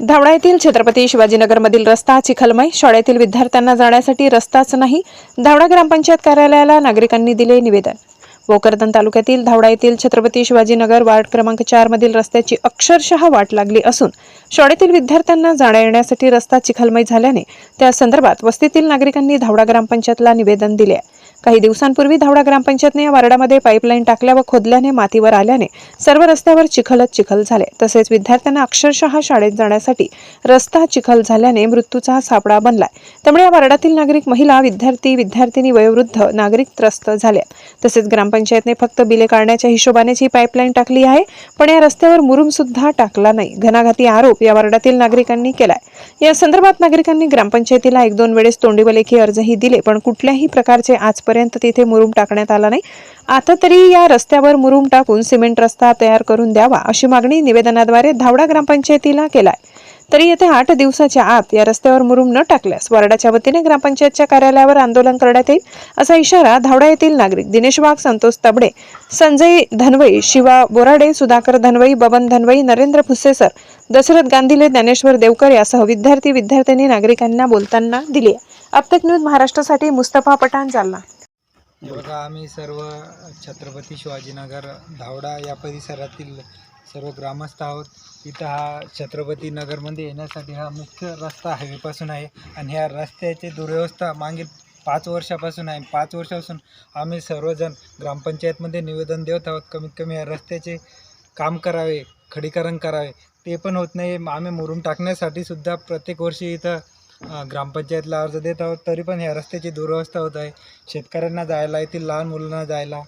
धावडा येथील छत्रपती शिवाजीनगरमधील रस्ता चिखलमय. शाळेतील विद्यार्थ्यांना जाण्यासाठी रस्ताच नाही. धावडा ग्रामपंचायत कार्यालयाला नागरिकांनी दिले निवेदन. भोकरदन तालुक्यातील धावडा येथील छत्रपती शिवाजीनगर वार्ड क्रमांक चार मधील रस्त्याची अक्षरशः वाट लागली असून शाळेतील विद्यार्थ्यांना जाण्या येण्यासाठी रस्ता चिखलमय झाल्याने त्या संदर्भात वस्तीतील नागरिकांनी धावडा ग्रामपंचायतला निवेदन दिले आहे. काही दिवसांपूर्वी धावडा ग्रामपंचायतने या वार्डामध्ये पाईपलाईन टाकल्या व खोदल्याने मातीवर आल्याने सर्व रस्त्यावर चिखलच चिखल झाले. तसेच विद्यार्थ्यांना अक्षरशः शाळेत जाण्यासाठी रस्ता चिखल झाल्याने मृत्यूचा सापळा बनलाय. त्यामुळे या वार्डातील नागरिक महिला विद्यार्थी विद्यार्थिनी वयोवृद्ध नागरिक त्रस्त झाले. तसेच ग्रामपंचायतने फक्त बिले काढण्याच्या हिशोबानेच ही पाईपलाईन टाकली आहे पण या रस्त्यावर मुरुम सुद्धा टाकला नाही घणाघाती आरोप या वार्डातील नागरिकांनी केलाय. या संदर्भात नागरिकांनी ग्रामपंचायतीला एक दोन वेळेस तोंडीवलेखी अर्जही दिले पण कुठल्याही प्रकारचे आजपर्यंत तिथे मुरुम टाकण्यात आला नाही आता तरी या रस्त्यावर मुरुम टाकून सिमेंट रस्ता तयार करून द्यावा अशी मागणी निवेदनाद्वारे धावडा ग्रामपंचायतीला केलाय. तरी येत्या आठ दिवसाच्या आत या रस्त्यावर मुरुम न टाकल्यास वार्डाच्या वतीने ग्रामपंचायतच्या कार्यालयावर आंदोलन करण्यात येईल असा इशारा धावडा येथील नागरिक दिनेश वाघ संतोष तबडे संजय धनवई शिवा बोराडे सुधाकर धनवई बबन धनवई नरेंद्र फुसेसर दशरथ गांधीले ज्ञानेश्वर देवकर यासह विद्यार्थी विद्यार्थ्यांनी नागरिकांना बोलताना दिली तक न्यूज महाराष्ट्रासाठी मुस्तफा पठाण जालना. हे बघा आम्ही सर्व छत्रपती शिवाजीनगर धावडा या परिसरातील सर्व ग्रामस्थ आहोत. इथं हा छत्रपती नगरमध्ये येण्यासाठी हा मुख्य रस्ता हायवेपासून आहे आणि ह्या रस्त्याची दुर्व्यवस्था मागील पाच वर्षापासून आहे. पाच वर्षापासून आम्ही सर्वजण ग्रामपंचायतमध्ये निवेदन देत आहोत. कमीत कमी या रस्त्याचे काम करावे खडीकरण करावे ते पण होत नाही. आम्ही मुरुम टाकण्यासाठी सुद्धा प्रत्येक वर्षी इथं ग्रामपंचायतला अर्ज देत आहोत तरी पण ह्या रस्त्याची दुरवस्था होत आहे. शेतकऱ्यांना जायला येथील लहान मुलांना जायला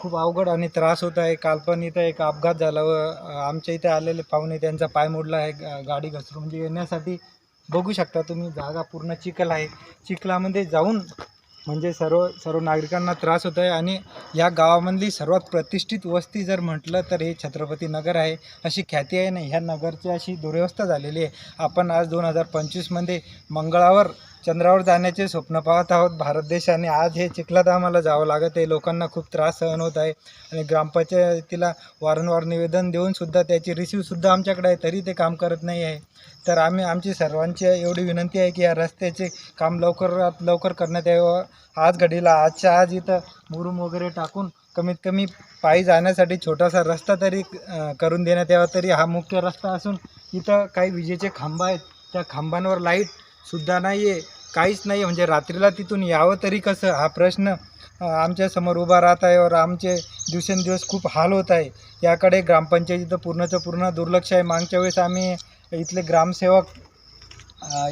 खूप अवघड आणि त्रास होत आहे. काल पण इथं एक अपघात झाला व आमच्या इथे आलेले पाहुणे त्यांचा पाय मोडला आहे. गाडी घसरून म्हणजे येण्यासाठी बघू शकता तुम्ही जागा पूर्ण चिखल आहे. चिखलामध्ये जाऊन म्हणजे सर्व सर्व नागरिकांना त्रास होत आहे आणि या गावामधली सर्वात प्रतिष्ठित वस्ती जर म्हटलं तर हे छत्रपती नगर आहे. अशी ख्याती आहे ना ह्या नगरची अशी दुर्व्यवस्था झालेली आहे. आपण आज दोन हजार पंचवीसमध्ये मंगळावर चंद्रावर जाण्याचे स्वप्न पाहत आहोत. भारत देशाने आज हे चिखलात आम्हाला जावं लागत आहे. लोकांना खूप त्रास सहन होत आहे. आणि ग्रामपंचायतीला वारंवार निवेदन देऊनसुद्धा त्याची रिसीवसुद्धा आमच्याकडे आहे. तरी ते काम करत नाही आहे. तर आम्ही आमची सर्वांची एवढी विनंती आहे की या रस्त्याचे काम लवकरात लवकर करण्यात यावं. आज घडीला आजच्या आज इथं मुरुम वगैरे टाकून कमीत कमी पायी जाण्यासाठी छोटासा रस्ता तरी करून देण्यात यावा. तरी हा मुख्य रस्ता असून इथं काही विजेचे खांब आहेत. त्या खांबांवर लाइट सुद्धा नाही आहे काहीच नाही आहे म्हणजे रात्रीला तिथून यावं तरी कसं? हा प्रश्न आमच्यासमोर उभा राहत आहे और आमचे दिवसेंदिवस खूप हाल होत आहे. याकडे ग्रामपंचायतीचं पूर्णचं पूर्ण दुर्लक्ष आहे. मागच्या वेळेस आम्ही इथले ग्रामसेवक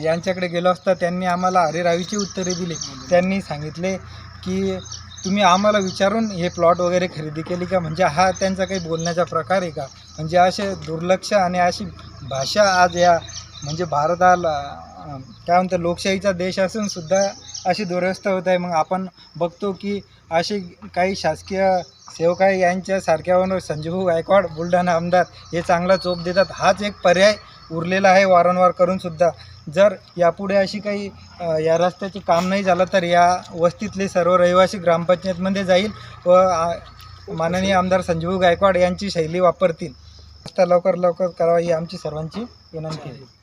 यांच्याकडे गेलो असता त्यांनी आम्हाला अरेरावीची उत्तरे दिली. त्यांनी सांगितले की तुम्ही आम्हाला विचारून हे प्लॉट वगैरे खरेदी केली का? म्हणजे हा त्यांचा काही बोलण्याचा प्रकार आहे का? म्हणजे असे दुर्लक्ष आणि अशी भाषा आज या म्हणजे भारताला काय म्हणतं लोकशाहीचा देश असून सुद्धा अशी दुरवस्था होत आहे. मग आपण बघतो की असे काही शासकीय सेवक आहे यांच्यासारख्यावर संजीव गायकवाड बुलढाणा आमदार हे चांगला चोप देतात. हाच एक पर्याय उरलेला आहे वारंवार करून सुद्धा. जर यापुढे अशी काही या रस्त्याचे काम नाही झालं तर या वस्तीतले सर्व रहिवासी ग्रामपंचायतमध्ये जाईल व माननीय आमदार संजीव गायकवाड यांची शैली वापरतील. रस्ता लवकर लवकर करावा ही आमची सर्वांची विनंती आहे.